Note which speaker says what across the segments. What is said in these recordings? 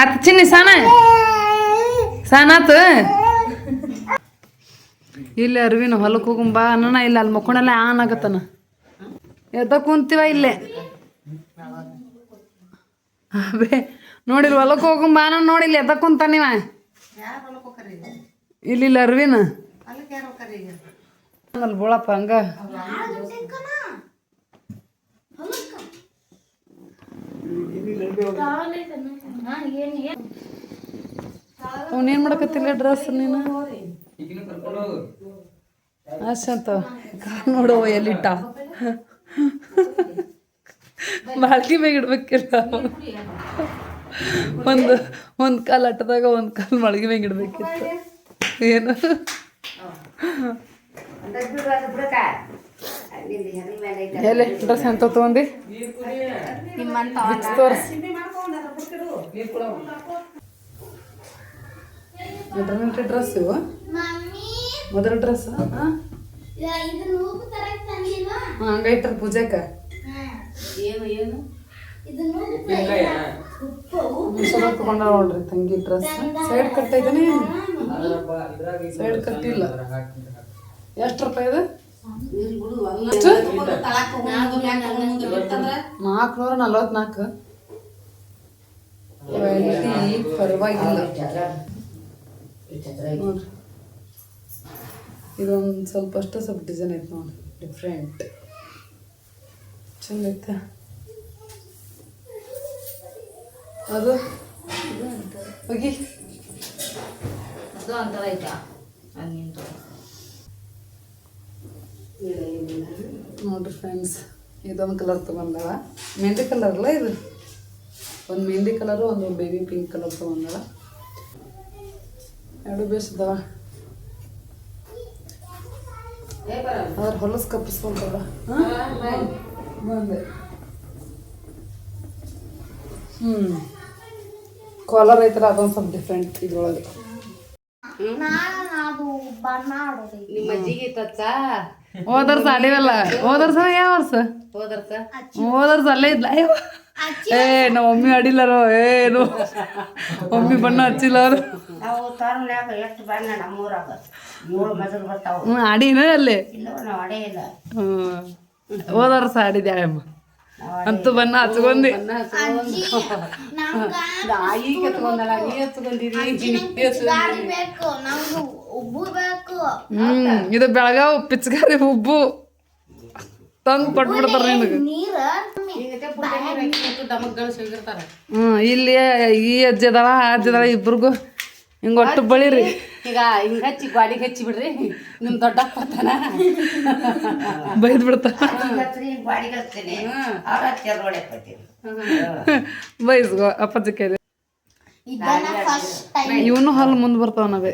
Speaker 1: ಆತ ಚಿನ್ನಿ, ಸಾನ. ಸಾನಾತ ಇಲ್ಲಿ ಅರ್ವಿನ ಹೊಲಕ್ಕೆ ಹೋಗುಂಬ ಅನ್ನೋಣ ಇಲ್ಲ ಅಲ್ಲಿ ಮಕ್ಕೊಂಡಲ್ಲ ಆನ್ ಆಗತ್ತನ. ಎದ್ದ ಕುಂತೀವ ಇಲ್ಲೇ. ಅದೇ ನೋಡಿಲ್ಲ ಹೊಲಕ್ಕೆ ಹೋಗುಂಬ ಅನ್ನೋ ನೋಡಿಲ್ಲ ಎದ್ದ ಕುಂತಾನಿವ ಇಲ್ಲಿ, ಇಲ್ಲ ಅರ್ವಿನ ಅಲ್ಲಿ ಬೋಳಪ್ಪ ಹಂಗ. ಅವನೇನ್ ಮಾಡಕತ್ತಿಲ್ಲ ಡ್ರೆಸ್ ನೀನು? ಅಷ್ಟಂತ ಕಾಲ್ ನೋಡುವ ಎಲ್ಲಿಟ್ಟ? ಬಾಳ್ಕಿ ಮ್ಯಾಗ ಇಡ್ಬೇಕಿಲ್ಲ ಒಂದು ಒಂದು ಕಾಲ್ ಅಟ್ಟದಾಗ ಒಂದು ಕಾಲ್ ಮಳಗಿ ಮ್ಯಾಗ ಇಡ್ಬೇಕಿತ್ತು. ಏನು? ಎಲ್ಲಿ ಡ್ರೆಸ್ ಎಂತ ತೊಗೊಂಡಿ? ತೋರ್ಸ್. ಮೊದಲನೇ ಡ್ರೆಸ್ ಇವು? ಮೊದಲ ಡ್ರೆಸ್ ಹಂಗೈತ್ರ ಪೂಜಾಕ ತಗೊಂಡ ನೋಡ್ರಿ ತಂಗಿ ಡ್ರೆಸ್ ಸೈಡ್ ಕಟ್ಟಿದ್ದೀನಿ ಸೈಡ್ ಕಟ್ಟಿಲ್ಲ. ಎಷ್ಟು ರೂಪಾಯಿ ಇದು ನಾಲ್ಕುನೂರ ನಲ್ವತ್ನಾಲ್ಕು. ಕ್ವಾಲಿಟಿ ಪರವಾಗಿಲ್ಲ. ನೋಡ್ರಿ. ಇದೊಂದು ಸ್ವಲ್ಪ ಅಷ್ಟೇ ಸ್ವಲ್ಪ ಡಿಸೈನ್ ಐತೆ ನೋಡಿ ಡಿಫ್ರೆಂಟ್ ಚಂದ ಐತೆ. ಅದು? ಹೋಗಿ. ನೋಡ್ರಿ ಫ್ರೆಂಡ್ಸ್ ಇದೊಂದು ಕಲರ್ ತೊಗೊಂಡವ ಮೆಹಂದಿ ಕಲರ್ ಅಲ್ಲ ಇದು? ಒಂದು ಮೆಹಂದಿ ಕಲರು ಒಂದು ಬೇಬಿ ಪಿಂಕ್ ಕಲರ್ ತೊಗೊಂಡವ ಎರಡು ಬೇಸದವ ಅವ್ರು ಹೊಲಸ್ ಕಪ್ಪಿಸ್ಕೊಂತವ ಬಂದೆ. ಹ್ಞೂ ಕಾಲರ್ ಐತಲ್ಲ ಅದೊಂದು ಸ್ವಲ್ಪ ಡಿಫ್ರೆಂಟ್ ಇದ್ರೊಳಗೆ.
Speaker 2: ನಿಮ್ಮ ಅಜ್ಜಿಗೆ ತತ್ತ
Speaker 1: ಹೋದ ವರ್ಷ ಆಡಿವಲ್ಲ ಹೋದ ವರ್ಷ? ಯಾವ ವರ್ಷ ಹೋದ ವರ್ಷ ಅಲ್ಲೇ ಇದ್ಲ. ಅಯ್ಯೋ. ಏ ನಾವು ಒಮ್ಮೆ ಆಡಿಲ್ಲರೋ ಏನು? ಒಮ್ಮೆ ಬಣ್ಣ ಹಚ್ಚಿಲ್ಲ ಅವ್ರು. ಹ್ಞೂ ಆಡಿನ ಅಲ್ಲಿ? ಹೋದ ವರ್ಷ ಆಡಿದ್ದೆ ಅಮ್ಮ ಅಂತೂ ಬಣ್ಣ ಹಚ್ಕೊಂಡಿ.
Speaker 2: ಈಗ ನೀ
Speaker 1: ಹ್ಮ್ ಇದು ಬೆಳಗಾವ್ ಪಿಚ್ಕಾರಿ ಉಬ್ಬು. ತಂದು ಕೊಟ್ಬಿಡ್ತಾರ ನಿನಗೆ.
Speaker 3: ನೀರ
Speaker 2: ದಮಗ್ಗಳು ಸಿಗಿರ್ತಾರ
Speaker 1: ಹ್ಮ್ ಇಲ್ಲಿ ಈ ಅಜ್ಜಿ ಅದಾಳ ಆ ಅಜ್ಜಿ ಅದಾಳ ಇಬ್ರಿಗೂ ಹಿಂಗೆ ಒಟ್ಟು ಬಳಿರಿ.
Speaker 2: ಈಗ ಹಿಂಗ ಹಚ್ಚಿ ಗಾಡಿಗೆ ಹಚ್ಚಿ ಬಿಡ್ರಿ. ನಿಮ್ ದೊಡ್ಡಪ್ಪ ಬರ್ತಾನ.
Speaker 1: ಬೈದ್
Speaker 2: ನೋಡಪ್ಪತ್ತೀನಿ
Speaker 1: ಬೈಸ್ಗೋ ಅಪ್ಪಾಜಿ ಕೈಲಿ.
Speaker 3: ಇದನ್ನ ಫಸ್ಟ್ ಟೈಮ್
Speaker 1: ಇವನು ಹಲ್ಲು ಮುಂದೆ ಬರ್ತಾವ ನಾವೇ.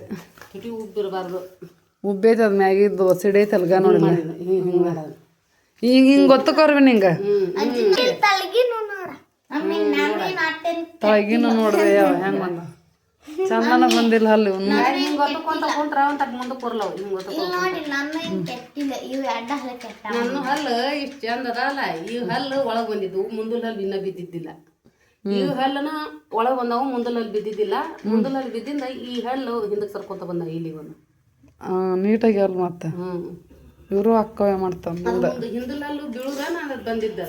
Speaker 2: ತುಟಿ ಉಬ್ಬಿರಬಾರ್ದು.
Speaker 1: ಉಬ್ಬೈತೆ ಅದ್ ಮ್ಯಾಗಿದ್ದು ಸಿಡೈತೆ ಅಲ್ಗ ನೋಡಿ
Speaker 2: ಹಿಂಗೆ
Speaker 1: ಹಿಂಗ ಹಿಂಗ್ ಗೊತ್ತಕೋರ್ವಿ ನಿಂಗ
Speaker 3: ತಲಗಿನು ನೋಡ. ಅಮ್ಮಿ ನಾನು ನಾಟೆನ್
Speaker 1: ತಳಗಿನ ನೋಡ್ರಿ ಯಾವ ಹೆಂಗ್ ಬಂದ? ಚಂದನ ಬಂದಿಲ್ಲ
Speaker 3: ಅಲ್ಲಿ ನನ್ನ
Speaker 2: ಹಲ್ಲು ಇಷ್ಟು ಚಂದ ಅದಲ್ಲ. ಈ ಹಲ್ಲು ಒಳಗ್ ಬಂದಿದ್ವು ಮುಂದಲ್ ಹಲ್ಲು ಇನ್ನ ಬಿದ್ದಿದ್ದಿಲ್ಲ. ಈ ಹಲ್ಲನ ಒಳಗ್ ಬಂದವು ಮುಂದಲ್ ಹಲ್ಲು ಬಿದ್ದಿದ್ದಿಲ್ಲ. ಮುಂದಲ್ ಹಲ್ಲು ಬಿದ್ದಿಂದ ಈ ಹಲ್ಲು ಹಿಂದಕ್ಕೆ ಸರ್ಕೊಂತ ಬಂದ ಇಲ್ಲಿ ಒಂದು
Speaker 1: ಆ, ನೀಟಾಗಿ ಅಲ್ಲಿ ಮತ್ತೆ.
Speaker 2: ಹ್ಮ್.
Speaker 1: ಇವರು ಅಕ್ಕವೇ ಮಾಡ್ತಾವ ಮುಂದ
Speaker 2: ಹಿಂದಲ್ ಹಲ್ಲು ಬೀಳುದ ನಾನು ಬಂದಿದ್ದ.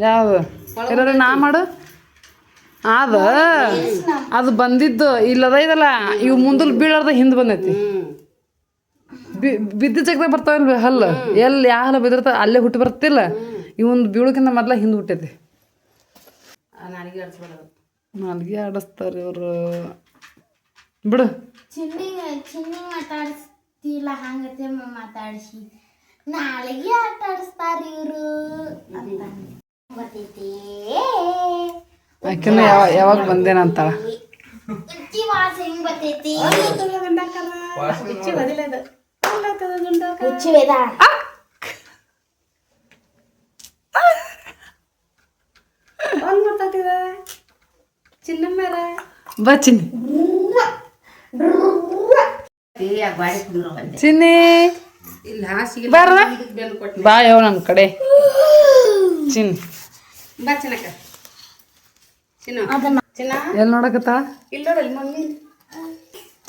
Speaker 1: ಯಾವ್ದು? ನಾ ಮಾಡು. ಅದ ಅದು ಬಂದಿದ್ದು ಇಲ್ಲದ ಇದಲ್ಲ ಇವು ಮುಂದಲ್ ಬೀಳಾರ್ದ ಹಿಂದೆ ಬಂದೈತಿ. ಬಿದ್ದ ಜಗದಾಗ ಬರ್ತಾವಲ್ ಹಲ್ಲು? ಎಲ್ಲಿ ಯಾವ ಹಲ್ಲ ಬಿದ್ದಿರ್ತಾವ ಅಲ್ಲೇ ಹುಟ್ಟಿ ಬರ್ತಿಲ್ಲ. ಇವೊಂದು ಬೀಳೋಕ್ಕಿಂತ ಮೊದ್ಲ ಹಿಂದೆ ಹುಟ್ಟೈತಿ.
Speaker 2: ನಾಲ್ಗೆ
Speaker 1: ಆಡಿಸ್ತಾರೆ ಇವರು. ಬಿಡು.
Speaker 3: ಮಾತಾಡಿಸ್ತಿಲ್ಲ ಹಂಗತೆ ಮಾತಾಡಿಸಿ. ನಾಳೆಗೆ ಆಟ ಆಡಿಸ್ತಾರ ಇವರು. ಅಂತ. ಗೊತ್ತೈತಿ?
Speaker 1: ಆಕಿನ ಯಾವ ಯಾವಾಗ ಬಂದೇನಂತಾಳ?
Speaker 3: ಇಚ್ಚಿ ವಾಸ ಹೆಂಗ್ ಬರ್ತೈತಿ
Speaker 2: ಹುಚ್ಚಿ ಬದಿಲ್ಲ ಅದು ಅಲ್ಲತ್ತದ ಗಂಡ
Speaker 3: ಹುಚ್ಚಿ ವೇದ
Speaker 2: ಒಂದ್ ಮಾತಾಡ್ತಿದ ಚಿನ್ನಮ್ಮರ
Speaker 1: ಬಾ ಚಿನ್ನಿ ಬಾ ಯಾವ ನನ್ನ ಕಡೆ. ಚಿನ್ನಿ.
Speaker 2: ಬಾ
Speaker 1: ಎಲ್ಲಿ ನೋಡಕತ್ತ?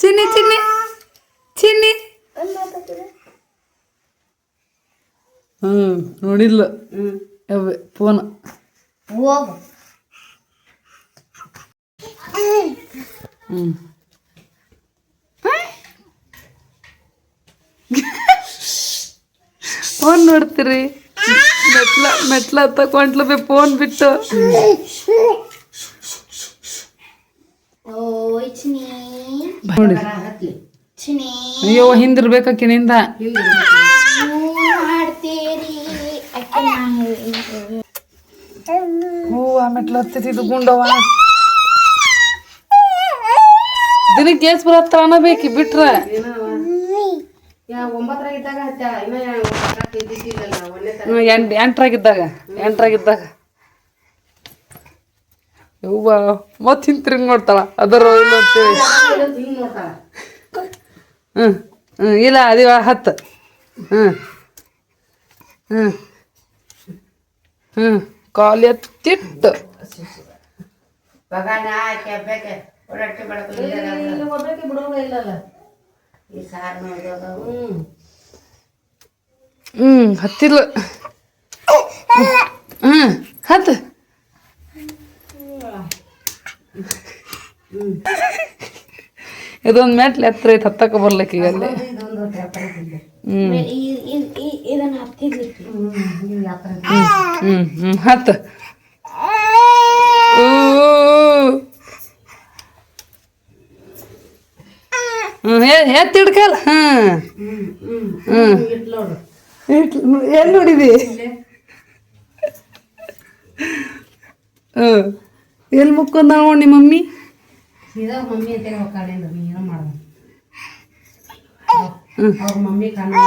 Speaker 1: ಚಿನ್ನಿ ಚಿನ್ನಿ. ಚಿನ್ನಿ. ಹ್ಞೂ ನೋಡಿಲ್ಲ.
Speaker 2: ಹ್ಮ್.
Speaker 1: ಯಾವೆ ಫೋನ್.
Speaker 3: ಹೋಗು.
Speaker 1: ಹ್ಞೂ ಫೋನ್ ನೋಡ್ತೀರಿ. ಮೆಟ್ಲ ಮೆಟ್ಲ ತಕೊಂಡ್ಲು ಬೇ ಫೋನ್ ಬಿಟ್ಟು
Speaker 3: ಓಯ್ ಚಿನಿ
Speaker 1: ನೋಡಿ. ಅಯ್ಯೋ ಹಿಂದಿರ್ಬೇಕಿನಿಂದ
Speaker 2: ಹಿಂದೆ
Speaker 3: ಮಾಡ್ತೀರಿ. ಅಕ್ಕ
Speaker 1: ಹೂ ಆಮೇಲೆ ಮೆಟ್ಲ ಹತ್ತಿದ್ದು ಗುಂಡವ. ದಿನಕ್ಕೆ ಕೇಸ್ ಬರತ್ತಾನ ಬೇಕಿ ಬಿಟ್ರ?
Speaker 2: ಎಂಟ್ರಾಗಿದ್ದಾಗ ಒಂಬತ್ತರಾಗ ಇದ್ದಾಗ ಹತ್ಯ ಇನ್ನ ಒಂಬತ್ತರಾಗ ಇದ್ದಿದ್ದಿಲ್ಲಲ್ಲ ಒಂದೇ ತರ
Speaker 1: ಹ್ಮ್, ಎಂಟ್ ಎಂಟ್ರಾಗಿದ್ದಾಗ ಎಂಟ್ರಾಗಿದ್ದಾಗ ಯವ್ವ ಮತ್ತೆ ಹಿಂತಿರುಗಿ ನೋಡ್ತಾಳ. ಅದರ ಇಲ್ಲ ಅಂತೇಳಿ.
Speaker 2: ಹಿಂಗ್
Speaker 1: ಹ್ಞೂ ಹ್ಞೂ ಇಲ್ಲ ಅದಿವ ಹತ್ತು. ಹ್ಞೂ ಹ್ಞೂ ಹ್ಞೂ ಕಾಲು ಎತ್ತಿಟ್ಟು ಹ್ಞೂ ಹತ್ತಿಲ್ಲ ಹ್ಞೂ ಹತ್ತು. ಇದೊಂದು ಮೆಟ್ಲು ಎತ್ತರ ಐತೆ ಹತ್ತಕ್ಕೆ ಬರ್ಲಿಕ್ಕೆ ಈಗ ಅಲ್ಲಿ. ಹ್ಞೂ ಹ್ಞೂ ಹ್ಞೂ ಹತ್ತು ಹ್ಞೂ ಎತ್ತಿ ಹಿಡ್ಕಲ್ಲ ಹಾಂ ಹ್ಞೂ
Speaker 2: ನೋಡು.
Speaker 1: ಎಲ್ಲಿ ನೋಡಿದಿ? ಹ್ಞೂ ಎಲ್ಲಿ ಮುಕ್ಕೊಂದ ನಿಮ್ಮ ಮಮ್ಮಿ?
Speaker 2: ಸೀದಾ ಮಮ್ಮಿ ಅಂತ ಹೋಗ್ಕಾಳಿಂದ ನೀ ಏನೋ ಮಾಡ ಅವ್ರ ಮಮ್ಮಿ ಕಣ್ಣು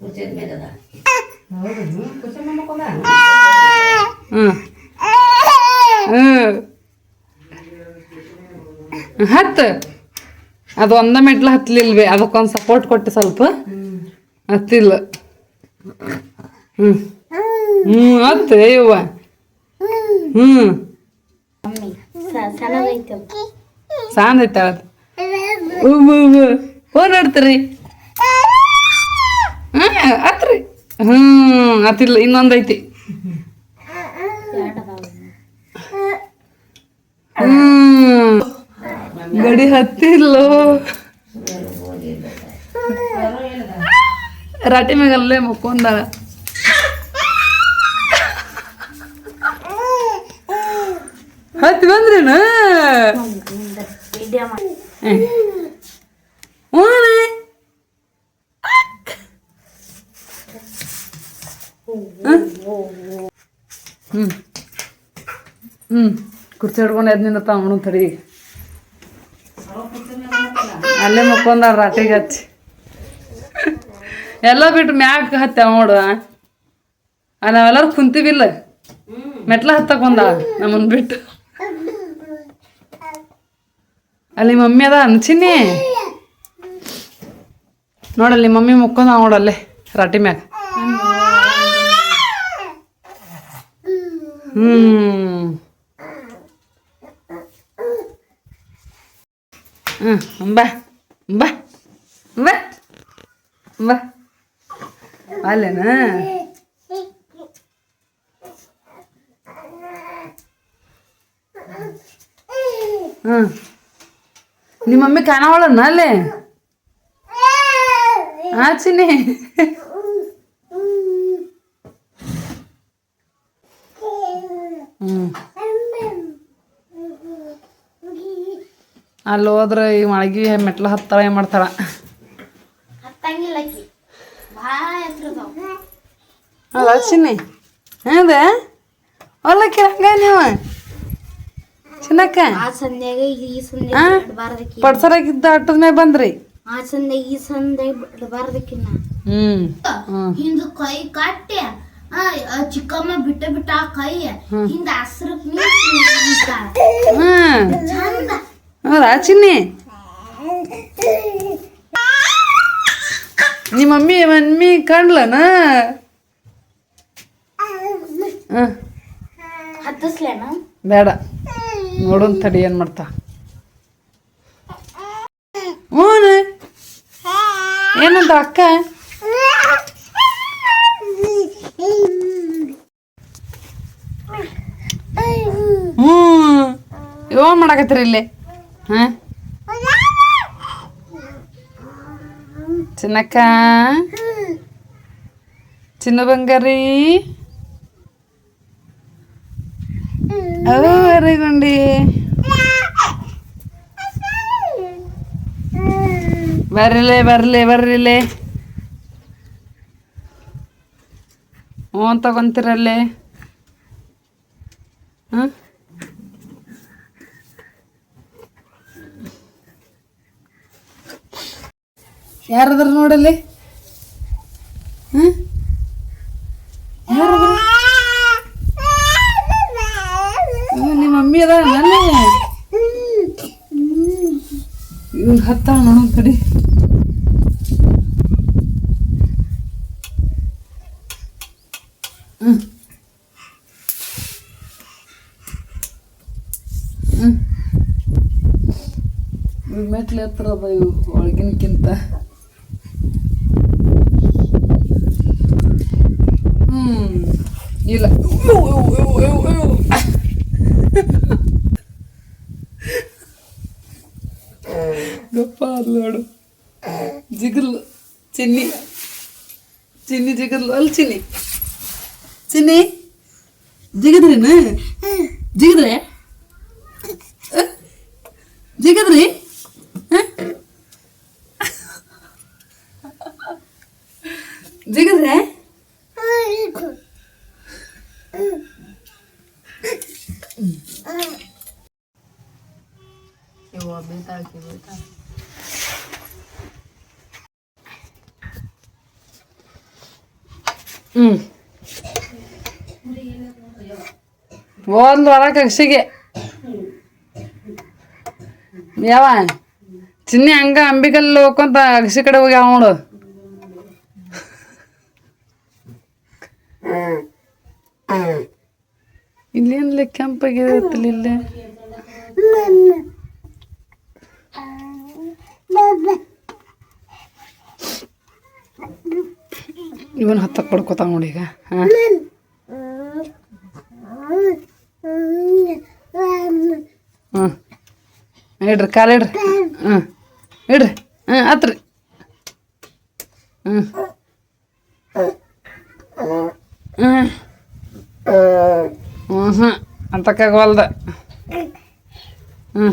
Speaker 2: ಕುರ್ಚಿದ ಮೇಲೆ ಅದ. ಹೌದು ಹ್ಞೂ ಕುರ್ಚಿ ಮೇಲೆ ಮಕ್ಕೊಂದ
Speaker 1: ಹ್ಞೂ ಹ್ಞೂ ಹತ್ತು ಅದು ಒಂದ ಮೆಟ್ಲು ಹತ್ತಲಿಲ್ವೇ ಅದಕ್ಕೊಂದು ಸಪೋರ್ಟ್ ಕೊಟ್ಟು ಸ್ವಲ್ಪ ಹತ್ತಿಲ್ಲ. ಹ್ಞೂ ಹ್ಞೂ ಹತ್ತು ಇವ್ವ.
Speaker 3: ಸಣ್ಣದೈತೆ
Speaker 1: ಸಾಂದ್ ಐತೆ ಅದು. ಫೋನ್ ಆಡ್ತೀರಿ ಹಾಂ ಹತ್ರಿ ಹ್ಞೂ ಹತ್ತಿಲ್ಲ ಇನ್ನೊಂದು ಐತಿ ಹ್ಮ್ ಗಡಿ ಹತ್ತಿಲ್ಲೋ. ರಾಟಿ ಮ್ಯಾಗಲ್ಲೇ ಮುಕ್ಕೊಂದಾಳ ಹತ್ತಿ ಬಂದ್ರೇನು? ಹ್ಞೂ ಹ್ಞೂ ಕುರ್ಚಿ ಹಿಡ್ಕೊಂಡು ಎದ್ದು ನಿಂತ ಅವನು ತಡಿ. ಅಲ್ಲೇ ಮುಕ್ಕೊಂದಾಳ ರಾಟಿಗೆ ಹಚ್ಚಿ. ಎಲ್ಲ ಬಿಟ್ಟು ಮ್ಯಾಕ್ ಹತ್ತ ನೋಡ. ನಾವೆಲ್ಲರೂ ಕುಂತೀವಿಲ್ಲ. ಮೆಟ್ಲ ಹತ್ತಕ್ ಬಂದಾಳ ನಮ್ಮನ್ ಬಿಟ್ಟು. ಅಲ್ಲಿ ಮಮ್ಮಿ ಅದ ಅನ್ಸಿನಿ ನೋಡಲ್ಲಿ ಮಮ್ಮಿ ಮುಕ್ಕೊಂದ ನೋಡಲ್ಲೇ ರಾಟಿ ಮ್ಯಾಗ. ಹ್ಮ್ ಹ್ಮ್, ಬಾ ಬಾ ಬಾ ಬಾ. ಅಲ್ಲೇನಾ ಹ್ಮ್ ನಿಮ್ಮ ಮಮ್ಮಿ ಕಾಣವಳನ್ನ ಅಲ್ಲೇ? ಆಚಿನಿ ಅಲ್ಲಿ ಹೋದ್ರೆ ಈ ಮಳಗಿ ಮೆಟ್ಲು ಹತ್ತಾಳ ಏನ್ ಮಾಡ್ತಾಳ? ಅಲ್ಲ ಚಿನ್ನಿ ಹೌದ ಅಲ್ಲ ಕಿರಂಗ ನೀವು? ಚಿನ್ನಕ್ಕ
Speaker 3: ಆ ಸಂಧ್ಯಾಗ ಈ ಸಂಧ್ಯಾಗ
Speaker 1: ಆ?
Speaker 3: ಬಿಡಬಾರ್ದಕ್ಕಿ
Speaker 1: ಪಡ್ಸರಾಗಿದ್ದ ಆಟದ ಮೇಲೆ ಬಂದ್ರಿ?
Speaker 3: ಆ ಸಂಧ್ಯಾಗ ಈ ಸಂಧ್ಯಾಗ ಬಿಡಬಾರ್ದಕ್ಕಿನ್ನ
Speaker 1: ಹ್ಮ್. ಹ್ಮ್
Speaker 3: ಹಿಂದ ಕೈ ಕಟ್ಟಿ ಆ ಆ ಚಿಕ್ಕಮ್ಮ ಬಿಟ್ಟ ಬಿಟ್ಟ ಆ ಕೈ ಹಿಂದ ಹಸ್ರಕ್
Speaker 1: ಹ್ಮ್
Speaker 3: ಚಂದ.
Speaker 1: ಹೌದಾ ಚಿನ್ನಿ? ನಿಮ್ಮ ಮಮ್ಮಿ ಮಮ್ಮಿ ಕಾಣ್ಲನ?
Speaker 3: ಹತ್ತಿಸ್ಲೇನ?
Speaker 1: ಬೇಡ. ನೋಡೋಣ ತಡಿ ಏನು ಮಾಡ್ತಾ? ಹ್ಞೂ ಏನಂತ ಅಕ್ಕ? ಹ್ಞೂ. ಯಾವ ಮಾಡಕತ್ತೀರಿ ಇಲ್ಲಿ? ಹಾಂ? ಚಿನ್ನಕ್ಕ? ಚಿನ್ನ ಬಂಗಾರಿ ರೆಗುಂಡಿ ಬರ್ರಿಲೆ ಬರ್ಲಿ ಬರ್ರಿಲೆ. ಹ್ಞೂ ತಗೊಂತೀರಲ್ಲೇ. ಹಾಂ? ಯಾರದ್ರ ನೋಡಲ್ಲಿ ಹಾಂ ಯಾರದ್ರ ನಿಮ್ಮ ಮಮ್ಮಿ ಅದ ನನ್ನ ಇವ್ನು ಹತ್ತ ನೋಡೋ ಕಡೆ ಹ್ಮ್. ಹ್ಮ್. ಇವ್ ಇವು ಒಳಗಿನಕ್ಕಿಂತ. ಹ್ಮ್, ಇಲ್ಲ. ಗಪ್ಪ ಅದು ನೋಡು. ಜಿಗರ್ಲು, ಚಿನ್ನಿ. ಚಿನ್ನಿ ಜಿಗರ್ಲು ಅಲ್ಲಿ ಚಿನ್ನಿ. ಚಿನ್ನಿ, ಜಿಗದ್ರಿನ? ಜಿಗದ್ರೆ ಆ? ಜಿಗದ್ರಿ ಆ? ಜಿಗದ್ರೆ
Speaker 2: ಇವ ಬೀಳ್ತಾಳ್ಕಿ ಬೀಳ್ತಾಳ
Speaker 1: ಹ್ಞೂ ಒಂದು ವಾರ ಕಕ್ಷಿಗೆ ಯಾವ? ಚಿನ್ನಿ ಹಂಗ ಅಂಬಿಕಲ್ಲಿ ಹೋಗ್ಕೊಂತ ಅಗಸಿ ಕಡೆ ಹೋಗಿ ಅವನು ಇಲ್ಲೇನ್ಲೆ ಕೆಂಪಾಗಿರುತ್ತಲ್ಲ ಇಲ್ಲೇ? ಇವನ್ ಹತ್ತಕ್ಕೆ ಪಡ್ಕೋತಾವ ನೋಡಿ ಈಗ, ಹಾಂ? ಹ್ಞೂ ಇಡ್ರಿ ಕಾಲು ಇಡ್ರಿ. ಹ್ಞೂ ಇಡ್ರಿ. ಹ್ಞೂ ಹತ್ರಿ. ಹ್ಞೂ ಹ್ಞೂ ಹ್ಞೂ ಹ್ಞೂ ಅಂತಕ್ಕಾಗವಲ್ದ ಹ್ಞೂ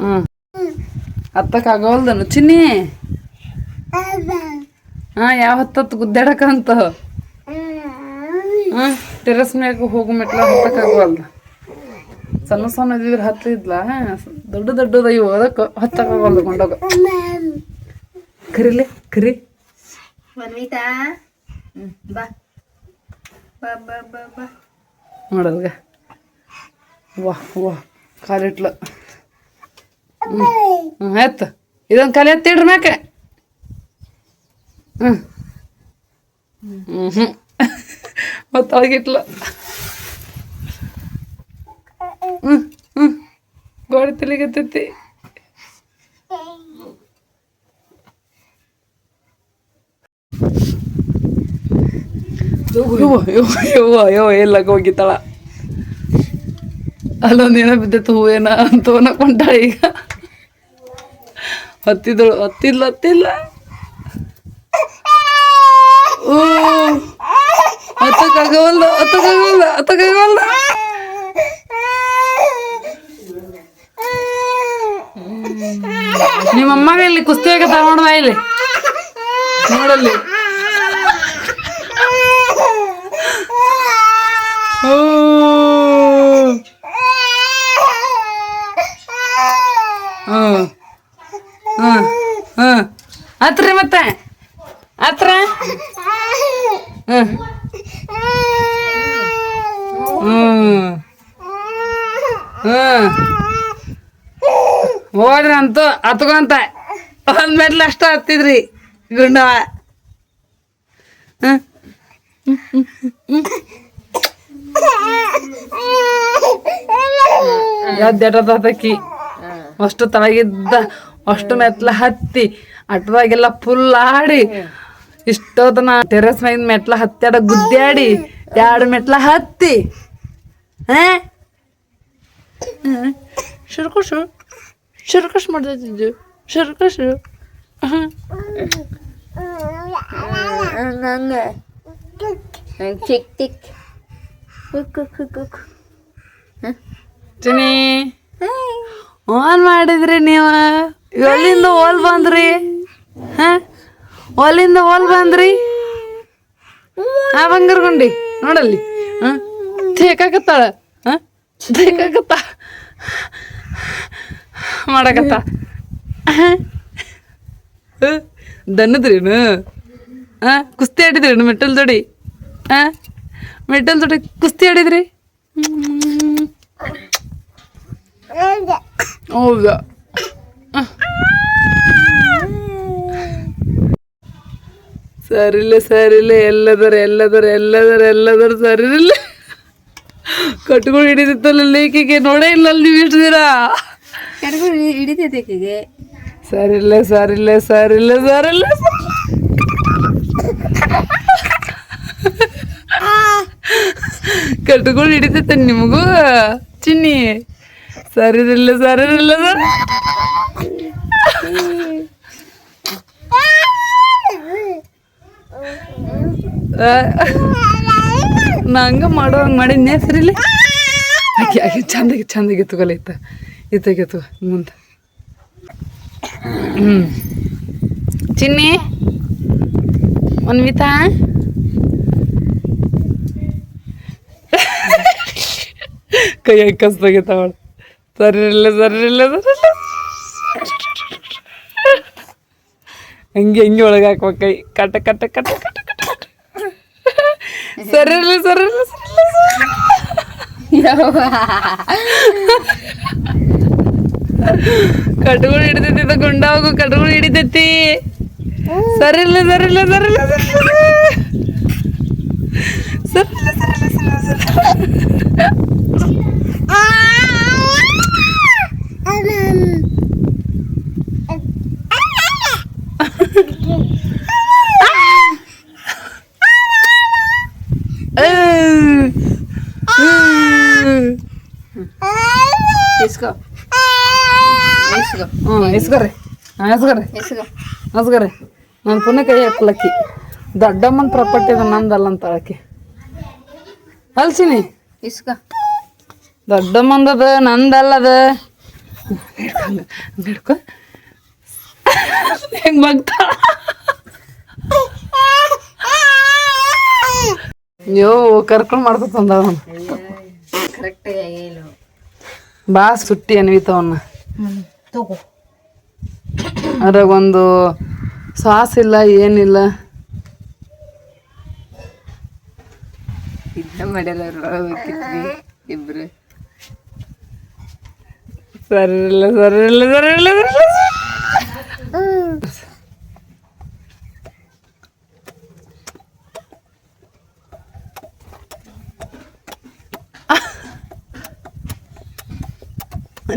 Speaker 1: ಹ್ಞೂ ಹತ್ತಕ್ಕಾಗವಲ್ದನು ಚಿನ್ನಿ. ಹಾಂ ಯಾವ ಹತ್ತತ್ತು ಗುದ್ದಾಡಕಂತ. ಹಾಂ ಟೆರಸ್ ಮ್ಯಾಗ ಹೋಗು ಮೆಟ್ಲ ಹತ್ತಕ್ಕಾಗವಲ್ದು ಸಣ್ಣ ಸಣ್ಣ ಇದ್ದಿದ್ರೆ ಹತ್ತಿದ್ಲ ದೊಡ್ಡ ದೊಡ್ಡದ ಇವು ಅದಕ್ಕೆ ಹತ್ತಕ್ಕಾಗವಲ್ದು ಕೊಂಡೋಗ ಕರಿಲೆ ಕರಿ.
Speaker 3: ಮನ್ವಿತಾ ಬಾ. ಬಾ ಬಾ ಬಾ ಬಾ.
Speaker 1: ನೋಡಲ್ಗ ವಾ ವಾ ಕಾಲಿಟ್ಲ. ಹ್ಞೂ ಎತ್ತು ಇದೊಂದು ಕಾಲು ಎತ್ತಿಡ್ರಿ ಮ್ಯಾಕೆ. ಹ್ಞೂ ಹ್ಞೂ ಹ್ಞೂ ಮತ್ತು ಒಳಗಿಟ್ಲ ಹ್ಞೂ ಹ್ಞೂ ಗೋಡೆ ತಲೆಗತ್ತೈತಿ ಎಲ್ಲ ಹೋಗಿತ್ತಾಳ ಅಲ್ಲೊಂದು ಏನೋ ಬಿದ್ದಿತ್ತು ಹೂವೇನ ಅಂತ ಕೊಂಡ ಈಗ. ಹತ್ತಿದಳು ಹತ್ತಿಲ್ಲ ಹತ್ತಿಲ್ಲ ಓ. ಹತ್ತಕ್ಕಾಗವಲ್ದ ಅತ್ತ ಹತ್ತಕ್ಕಾಗವಲ್ದ ನಿಮ್ಮ ಅಮ್ಮಗ ಇಲ್ಲಿ ಕುಸ್ತಿ ಆಗತ್ತ ನೋಡ್ದ ಇಲ್ಲಿ? ನೋಡಲ್ಲಿ. ಹತ್ರಿ ಮತ್ತೆ ಹತ್ರ ಹ್ಮ್ ಹ್ಮ್ ಹ್ಮ್ ಹೋದ್ರಿ ಅಂತೂ ಹತ್ಕೊಂತ ಒಂದ್ ಮೆಟ್ಲು ಆಗ್ತಿದ್ರಿ ಹತ್ತಿದ್ರಿ ಗುಂಡವ ಎದ್ದೆಟದಕಿ ಅಷ್ಟು ತಳಗಿದ್ದ, ಅಷ್ಟು ಮೆಟ್ಲ ಹತ್ತಿ. ಅಟ್ದಾಗೆಲ್ಲ ಫುಲ್ ಆಡಿ ಇಷ್ಟೋದನ ಟೆರೆಸ್ ಮ್ಯಾಗಿನ ಮೆಟ್ಲ ಹತ್ತಾಡ ಗುದ್ದಾಡಿ. ಎರಡು ಮೆಟ್ಲ ಹತ್ತಿ? ಹಾ? ಶುರ್ಕುಶು. ಶುರ್ಕುಶ್ ಮಾಡ್ತಿದ್ದು ಶುರ್ಕುಶು.
Speaker 3: ಚಿಕ್ ಚಿಕ್
Speaker 1: ಚಿನಿ ಆನ್ ಮಾಡಿದ್ರಿ ನೀವು? ಎಲ್ಲಿಂದ ಓಲ್ ಬಂದ್ರಿ? ಹಾ? ಓಲಿಂದ ಓಲ್ ಬಂದ್ರಿ? ಆ ಬಂಗಾರಗುಂಡಿ ನೋಡಲ್ಲಿ. ಹಾ? ತೇಕಾಕತ್ತಾಳ ಹಾ? ತೇಕಾಕತ್ತ ಮಾಡಕತ್ತ. ದನ್ನದ್ರೇನು? ಹಾ ಕುಸ್ತಿ ಆಡಿದ್ರೇನು ಮೆಟಲ್ ದೊಡಿ? ಹಾ ಮೆಟ್ಟಲ್ ದೊಡಿ ಕುಸ್ತಿ ಆಡಿದ್ರಿ. ಹೌದಾ? ಸರಿಲ್ಲ ಸರಿಲ್ಲ, ಎಲ್ಲದರ ಎಲ್ಲದರ ಎಲ್ಲದರ ಎಲ್ಲದರ ಸರಿಲ್ಲ ಕಟ್ಕೊಂಡು ಹಿಡಿದಿತ್ತಲ್ಲ ಲೇಕಿಗೆ ನೋಡೇ ಇಲ್ಲ ನೀವು ಇಷ್ಟು ದಿನ
Speaker 2: ಹಿಡಿತೈತೆ
Speaker 1: ಸರಿಲ್ಲ ಸರಿಲ್ಲ ಸರಿಲ್ಲ ಸರಿಲ್ಲ ಕಟ್ಟುಗಳು ಹಿಡಿತೈತೆ ನಿಮಗೂ, ಚಿನ್ನಿ? ಸರಿದಿಲ್ಲ ಸರಿದಿಲ್ಲ, ಸರಿ. ಮಾಡೋ ಹಂಗೆ ಮಾಡಿದ್ನೇ ಸರಿಲಿ ಆಕೆ ಚಂದಾಗಿ ಚಂದಾಗಿ ಎತ್ತುಗಲ್ಲ ಇತ್ತ. ಇತ್ತಾಗೆತ್ತು ತಗೋ ಮುಂದೆ. ಹ್ಞೂ ಚಿನ್ನಿ? ಅನ್ವಿತಾ ಕೈ ಸರಿ ಇಲ್ಲ ಸರಿಲ್ಲ ಸರಿ ಇಲ್ಲ ಹಂಗೆ ಹಂಗೆ ಒಳಗೆ ಹಾಕ್ಬೇಕು ಕೈ. ಕಟ್ಟ ಕಟ್ಟ ಕಟ್ಟ ಕಟ್ಟ ಕಟ್ಟ ಕಟ್ಟ ಸರಿ ಇಲ್ಲ ಸರಿ ಇಲ್ಲ ಸರಿ ಇಲ್ಲ ಕಟ್ಗಳು ಹಿಡಿತೈತಿ ಗುಂಡ ಹೋಗು ಕಟ್ಗಳು ಹಿಡಿತೈತಿ ಸರಿ ಇಲ್ಲ ಸರಿ. ಇಲ್ಲ ಸರಿ ಇಲ್ಲ ಸರಿ ಇಲ್ಲ ಸರಿ ಇಲ್ಲ ಸರಿ ಇಲ್ಲ ಸರಿ ಇಲ್ಲ
Speaker 2: ಇಸ್ಕೋ ಇಸ್ಕೋ
Speaker 1: ಹ್ಞೂ ಇಸ್ಕೊರಿ ಹಾಂ
Speaker 2: ಇಸ್ಕೋ
Speaker 1: ಇಸ್ಕೊರಿ ನಾನು ಪುನಃ ಕೈ ಹಾಕ್ಲಕ್ಕಿ ದೊಡ್ಡಮ್ಮನ ಪ್ರಾಪರ್ಟಿ ಅದು ನಂದಲ್ಲ ಅಂತ ಆಕಿ. ಅಲ್ಸಿನಿ?
Speaker 2: ಇಸ್ಕ
Speaker 1: ದೊಡ್ಡಮ್ಮಂದದ ನಂದಲ್ಲದ. ಹಿಡ್ಕೊ. ಹೆಂಗ್ ಮಗ್ತಾಳ ಅಯ್ಯೋ ಕರ್ಕೊಂಡು ಮಾಡ್ಕೊತ ಅವನು.
Speaker 2: ಕರೆಕ್ಟಾಗಿ ಆಗಿಲ್ಲ
Speaker 1: ಬಾ ಸುಟ್ಟಿ ಅನ್ವಿತವನ್ನ
Speaker 3: ತಗೋ.
Speaker 1: ಅದ್ರಾಗ ಒಂದು ಸಾಸ್ ಇಲ್ಲ ಏನಿಲ್ಲ.
Speaker 2: ಇದ್ದ ಮಾಡ್ಯಾರ ಇಬ್ರು.
Speaker 1: ಸರಿ ಇಲ್ಲ ಸರಿ ಇಲ್ಲ ಸರಿ ಇಲ್ಲ ಸರಿ ಇಲ್ಲ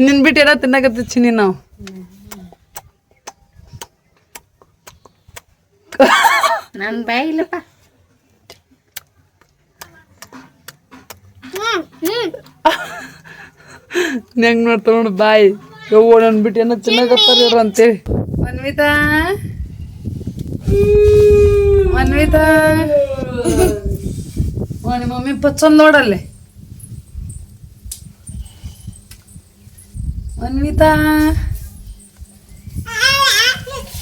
Speaker 1: ನಿನ್ ಬಿಟ್ಟು ಏನೋ ತಿನ್ನಕತ್ತ ಚಿನ್ನಿ ನಾವು?
Speaker 2: ನನ್ ಬಾಯ್ ಇಲ್ಲಪ್ಪ.
Speaker 1: ಹೆಂಗ್ ನೋಡ್ತಾವ ನೋಡು ಬಾಯಿ. ಯವ್ವ ನನ್ ಬಿಟ್ಟು ಏನೋ ತಿನ್ನಕತ್ತಾರ ಇವ್ರು ಅಂತೇಳಿ. ಮನ್ವಿತಾ? ಮನ್ವಿತಾ? ನಿಮ್ಮ ಮಮ್ಮಿ ಪಚ್ಚೊಂದ್ ನೋಡಲ್ಲಿ. ಮನ್ವಿತಾ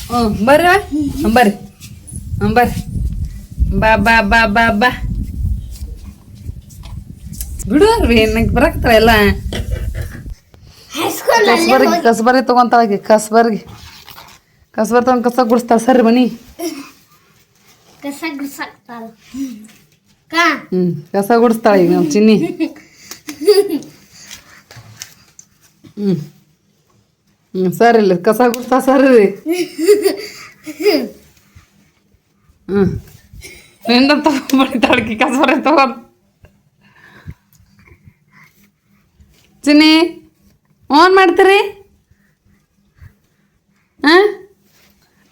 Speaker 1: ಹ್ಞೂ ಬರ್ರಿ ಹ್ಞೂ ಬರ್ರಿ ಹ್ಞೂ ಬರ್ರಿ ಬಾ ಬಾ ಬಾ ಬಾ ಬಾ ಬಿಡುವ್ರಿ ನಂಗೆ ಬರಕ್ತಾರ ಎಲ್ಲ ಕಸ್ಬರ್ಗಿ ಕಸ್ಬರ್ಗಿ ತಗೊಂತಾಳಕಿ ಕಸ್ಬರ್ಗಿ ಕಸ್ಬರ್ ತಗೊಂಡ್ ಕಸ ಗುಡಿಸ್ತಾಳ ಸರಿ ಬನ್ನಿ
Speaker 3: ಕಸ ಗುಡ್ಸಾಕ್ತಾರ ಕಾ
Speaker 1: ಹ್ಮ್ ಕಸ ಗುಡಿಸ್ತಾಳ ಈಗ ನಮ್ಮ ಚಿನ್ನಿ ಹ್ಮ್ ಹ್ಞೂ ಸರಿ ಇಲ್ಲಿ ಕಸ ಗುಡ್ತಾ ಸರಿ ಹ್ಞೂ ನಿಂದ ತಗೊಂಡ್ಬಡಿ ತಡ್ಕಿ ಕಸ ತಗೊಂಡು. ಚಿನ್ನಿ ಓನ್ ಮಾಡ್ತೀರಿ? ಹಾಂ?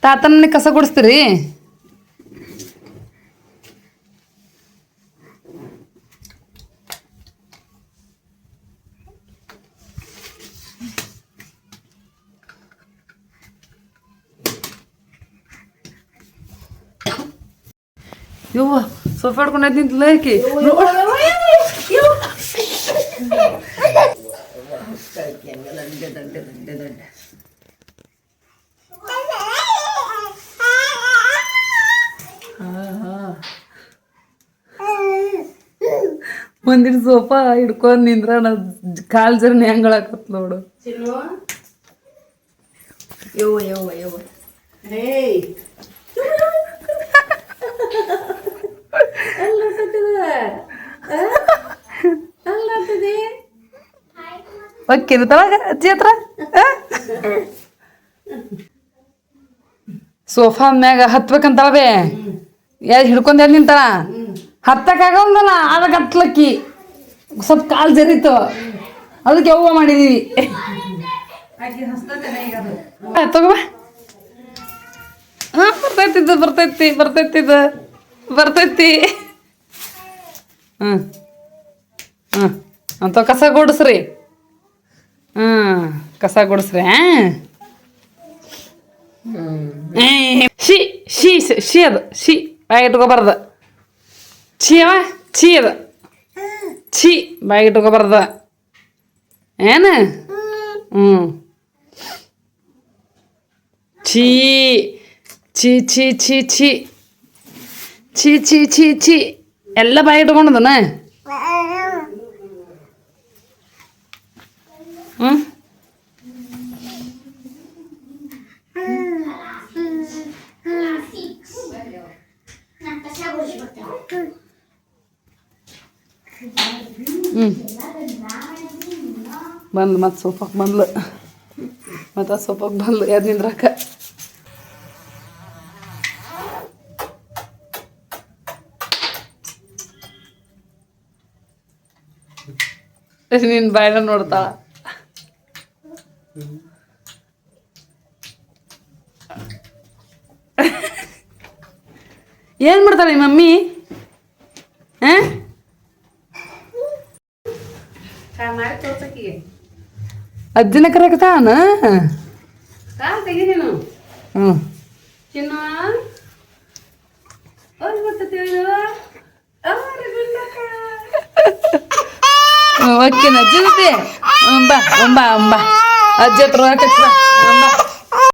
Speaker 1: ತಾತನ ಮನೆ ಕಸ ಗುಡಿಸ್ತೀರಿ? ಯವ್ವ ಸೋಫಾ ಹಿಡ್ಕೊಂಡು ನಿಂತಲ್ಲ ಆಕಿ. ಒಂದಿನ ಸೋಫಾ ಹಿಡ್ಕೊಂಡು ನಿಂದ್ರ ನಾ ಕಾಲ್ ಜರ್ನಿ ಹೆಂಗಳಾಕತ್ ನೋಡು.
Speaker 2: ಯೋ ಯವ್ವ ಯವ್ವ ಯವ್ವ ಹೇಯ್
Speaker 1: ಓಕೆ ತಳಗ ಅಜ್ಜಿ ಹತ್ರ? ಸೋಫಾ ಮ್ಯಾಗ ಹತ್ಬೇಕಂತಾಳ ಬೇ ಯಾರು ಹಿಡ್ಕೊಂಡ್ ಎಲ್ಲಿ ನಿಂತಾಳ ಹತ್ತಕ್ಕಾಗಲ್ದಲ್ಲ ಅದಕ್ಕೆ ಹತ್ಲಕ್ಕಿ ಸ್ವಲ್ಪ ಕಾಲು ಜರಿತು ಅದಕ್ಕೆ ಯವ್ವ ಮಾಡಿದೀವಿ ತಗೋಬಾ ಹಾಂ ಬರ್ತೈತಿದ್ದು ಬರ್ತೈತಿ ಬರ್ತೈತಿದ್ದು ಬರ್ತೈತಿ ಹ್ಞೂ ಹ್ಞೂ ಅಂತ ಕಸ ಗುಡಿಸ್ರಿ ಹ್ಞೂ ಕಸ ಗುಡಿಸ್ರಿ ಹಾಂ ಶಿ ಶಿ ಸ- ಶಿ ಅದು ಶಿ ಬಾಯಿ ಇಟ್ಕೋಬಾರ್ದು ಛೀ ಅವ ಛೀ ಅದು ಛೀ ಬಾಯಿ ಇಟ್ಕೋಬಾರ್ದು ಏನು ಹ್ಞೂ ಛೀ ಛೀ ಛೀ ಛೀ ಛೀ ಛೀ ಛೀ ಛೀ ಛೀ ಎಲ್ಲ ಬಾಯಿ ಇಟ್ಕೊಂಡದನ ಹ್ಞೂ ಹ್ಞೂ ಬಂದು ಮತ್ತೆ ಸೋಫಾಕ್ ಬಂದ್ಲು ಮತ್ತೆ ಸೋಫಾಕ್ ಬಂದ್ಲು ಎದ್ದು ನಿಂದ್ರಾಕ ನಿನ್ನ ಬಾಯ್ನ ನೋಡ್ತಾಳ ಏನ್ ಮಾಡ್ತಾರೆ ಮಮ್ಮಿ? ಅಜ್ಜನ
Speaker 2: ಕರಕತಾನ ಹ್ಮ್
Speaker 1: ಓಕೆ ಅಜ್ಜ ತೇ ಬಾ ಅಂಬಾ ಅಂಬಾ А дед, как